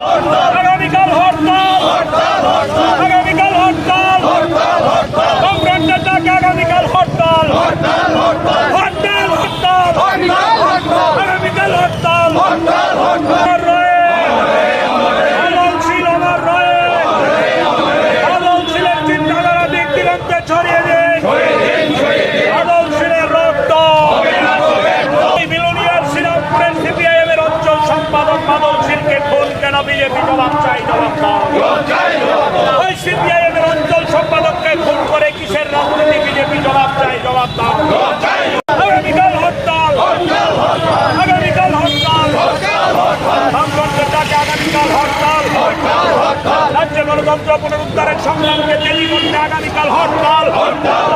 আগামীকাল বিজেপি জবাব চাই, জবাব দাও। ওই সিপিআইএম এর অঞ্চল সম্পাদককে খুন করে কিসের রাজনীতি? বিজেপি জবাব চাই, জবাব দাও। আগামীকাল হরতাল। আগামীকাল হরতাল। আগামীকাল হরতাল। রাজ্য গণতন্ত্র পুনরুদ্ধারের সংগ্রামকে তেজি করতে আগামীকাল হরতাল। বিজেপি